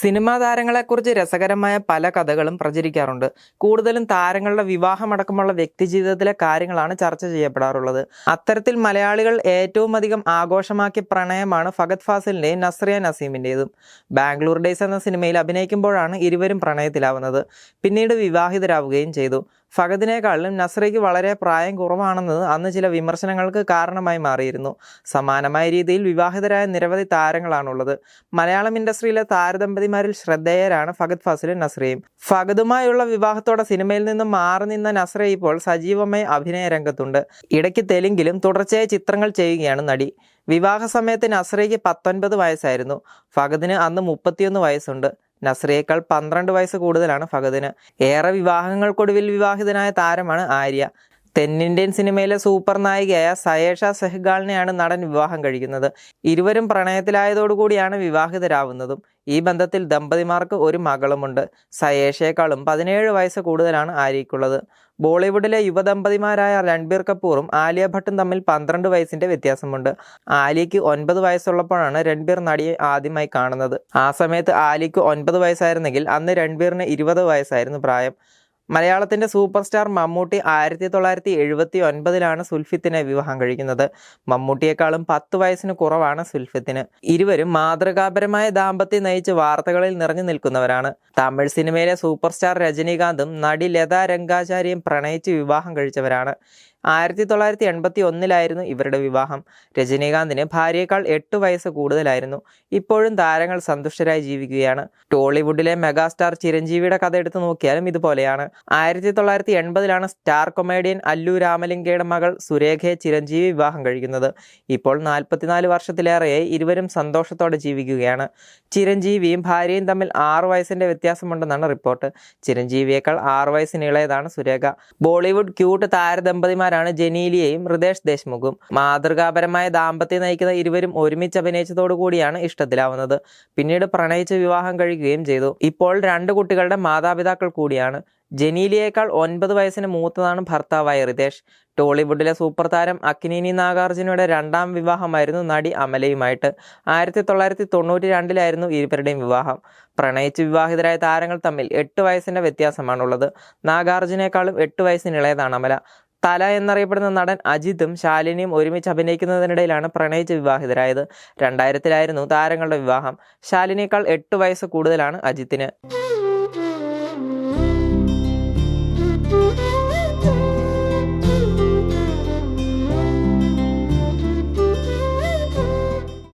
Cinema താരങ്ങളെക്കുറിച്ച് രസകരമായ പല കഥകളും പ്രചരിക്കാറുണ്ട്. കൂടുതലും താരങ്ങളുടെ വിവാഹമടക്കമുള്ള വ്യക്തിജീവിതത്തിലെ കാര്യങ്ങളാണ് ചർച്ച ചെയ്യപ്പെടാറുള്ളത്. അത്തരത്തിൽ മലയാളികൾ ഏറ്റവും അധികം ആഘോഷമാക്കിയ പ്രണയമാണ് ഫഗത് ഫാസിലിന്റെയും നസ്രിയ നസീമിന്റെതും ബാംഗ്ലൂർ ഡേയ്സ് എന്ന സിനിമയിൽ അഭിനയിക്കുമ്പോഴാണ് ഇരുവരും പ്രണയത്തിലാവുന്നത്. പിന്നീട് വിവാഹിതരാവുകയും ചെയ്തു. ഫഗദിനേക്കാളും നസ്രയ്ക്ക് വളരെ പ്രായം കുറവാണെന്നത് അന്ന് ചില വിമർശനങ്ങൾക്ക് കാരണമായി മാറിയിരുന്നു. സമാനമായ രീതിയിൽ വിവാഹിതരായ നിരവധി താരങ്ങളാണുള്ളത്. മലയാളം ഇൻഡസ്ട്രിയിലെ താരദമ്പതിമാരിൽ ശ്രദ്ധേയരാണ് ഫഹദ് ഫാസിലും നസ്രയും. ഫഗദുമായുള്ള വിവാഹത്തോടെ സിനിമയിൽ നിന്നും മാറി നിന്ന നസ്ര ഇപ്പോൾ സജീവമായി അഭിനയ രംഗത്തുണ്ട്. ഇടയ്ക്ക് തെലുങ്കിലും തുടർച്ചയായ ചിത്രങ്ങൾ ചെയ്യുകയാണ് നടി. വിവാഹ സമയത്ത് നസ്രയ്ക്ക് പത്തൊൻപത് വയസ്സായിരുന്നു. ഫഗദിന് അന്ന് മുപ്പത്തിയൊന്ന് വയസ്സുണ്ട്. നസ്രയേക്കാൾ പന്ത്രണ്ട് വയസ്സ് കൂടുതലാണ് ഫഹദിന്. ഏറെ വിവാഹങ്ങൾക്കൊടുവിൽ വിവാഹിതനായ താരമാണ് ആര്യ. തെന്നിന്ത്യൻ സിനിമയിലെ സൂപ്പർ നായികയായ സയേഷ സെഹ്ഗാളിനെയാണ് നടൻ വിവാഹം കഴിക്കുന്നത്. ഇരുവരും പ്രണയത്തിലായതോടുകൂടിയാണ് വിവാഹിതരാവുന്നതും. ഈ ബന്ധത്തിൽ ദമ്പതിമാർക്ക് ഒരു മകളുമുണ്ട്. സയേഷേക്കാളും പതിനേഴ് വയസ്സ് കൂടുതലാണ് ആര്യയ്ക്കുള്ളത്. ബോളിവുഡിലെ യുവദമ്പതിമാരായ രൺബീർ കപൂറും ആലിയ ഭട്ടും തമ്മിൽ പന്ത്രണ്ട് വയസ്സിന്റെ വ്യത്യാസമുണ്ട്. ആലിയയ്ക്ക് ഒൻപത് വയസ്സുള്ളപ്പോഴാണ് രൺബീർ നടിയെ ആദ്യമായി കാണുന്നത്. ആ സമയത്ത് ആലിയയ്ക്ക് ഒൻപത് വയസ്സായിരുന്നെങ്കിൽ അന്ന് രൺബീറിന് ഇരുപത് വയസ്സായിരുന്നു പ്രായം. മലയാളത്തിന്റെ സൂപ്പർ സ്റ്റാർ മമ്മൂട്ടി ആയിരത്തി തൊള്ളായിരത്തി എഴുപത്തി ഒൻപതിലാണ് സുൽഫിത്തിനെ വിവാഹം കഴിക്കുന്നത്. മമ്മൂട്ടിയെക്കാളും പത്ത് വയസ്സിന് കുറവാണ് സുൽഫിത്തിന്. ഇരുവരും മാതൃകാപരമായ ദാമ്പത്യം നയിച്ച് വാർത്തകളിൽ നിറഞ്ഞു നിൽക്കുന്നവരാണ്. തമിഴ് സിനിമയിലെ സൂപ്പർ സ്റ്റാർ രജനീകാന്തും നടി ലതാ രംഗാചാര്യയും പ്രണയിച്ച് വിവാഹം കഴിച്ചവരാണ്. ആയിരത്തി തൊള്ളായിരത്തി എൺപത്തി ഒന്നിലായിരുന്നു ഇവരുടെ വിവാഹം. രജനീകാന്തിന് ഭാര്യയേക്കാൾ എട്ട് വയസ്സ് കൂടുതലായിരുന്നു. ഇപ്പോഴും താരങ്ങൾ സന്തുഷ്ടരായി ജീവിക്കുകയാണ്. ടോളിവുഡിലെ മെഗാസ്റ്റാർ ചിരഞ്ജീവിയുടെ കഥ എടുത്തു നോക്കിയാലും ഇതുപോലെയാണ്. ആയിരത്തി തൊള്ളായിരത്തി എൺപതിലാണ് സ്റ്റാർ കൊമേഡിയൻ അല്ലു രാമലിംഗയുടെ മകൾ സുരേഖയെ ചിരഞ്ജീവി വിവാഹം കഴിക്കുന്നത്. ഇപ്പോൾ നാൽപ്പത്തിനാല് വർഷത്തിലേറെയായി ഇരുവരും സന്തോഷത്തോടെ ജീവിക്കുകയാണ്. ചിരഞ്ജീവിയും ഭാര്യയും തമ്മിൽ ആറ് വയസ്സിന്റെ വ്യത്യാസമുണ്ടെന്നാണ് റിപ്പോർട്ട്. ചിരഞ്ജീവിയേക്കാൾ ആറ് വയസ്സിന് ഇളയതാണ് സുരേഖ. ബോളിവുഡ് ക്യൂട്ട് താരദമ്പതിമാരാണ് ജനീലിയയും ഹൃദേഷ് ദേശ്മുഖും. മാതൃകാപരമായ ദാമ്പത്യം നയിക്കുന്ന ഇരുവരും ഒരുമിച്ച് അഭിനയിച്ചതോടുകൂടിയാണ് ഇഷ്ടത്തിലാവുന്നത്. പിന്നീട് പ്രണയിച്ച് വിവാഹം കഴിക്കുകയും ചെയ്തു. ഇപ്പോൾ രണ്ട് കുട്ടികളുടെ മാതാപിതാക്കൾ കൂടിയാണ്. ജനീലിയേക്കാൾ ഒൻപത് വയസ്സിന് മൂത്തതാണ് ഭർത്താവായ റിതേഷ്. ടോളിവുഡിലെ സൂപ്പർ താരം അക്കിനീനി നാഗാർജുനയുടെ രണ്ടാം വിവാഹമായിരുന്നു നടി അമലയുമായിട്ട്. ആയിരത്തി തൊള്ളായിരത്തി തൊണ്ണൂറ്റി രണ്ടിലായിരുന്നു ഇരുവരുടെയും വിവാഹം. പ്രണയിച്ച് വിവാഹിതരായ താരങ്ങൾ തമ്മിൽ എട്ട് വയസ്സിന്റെ വ്യത്യാസമാണുള്ളത്. നാഗാർജുനേക്കാളും എട്ട് വയസ്സിനിളയതാണ് അമല. തല എന്നറിയപ്പെടുന്ന നടൻ അജിത്തും ശാലിനിയും ഒരുമിച്ച് അഭിനയിക്കുന്നതിനിടയിലാണ് പ്രണയിച്ച് വിവാഹിതരായത്. രണ്ടായിരത്തിലായിരുന്നു താരങ്ങളുടെ വിവാഹം. ശാലിനിയേക്കാൾ എട്ട് വയസ്സ് കൂടുതലാണ് അജിത്തിന്.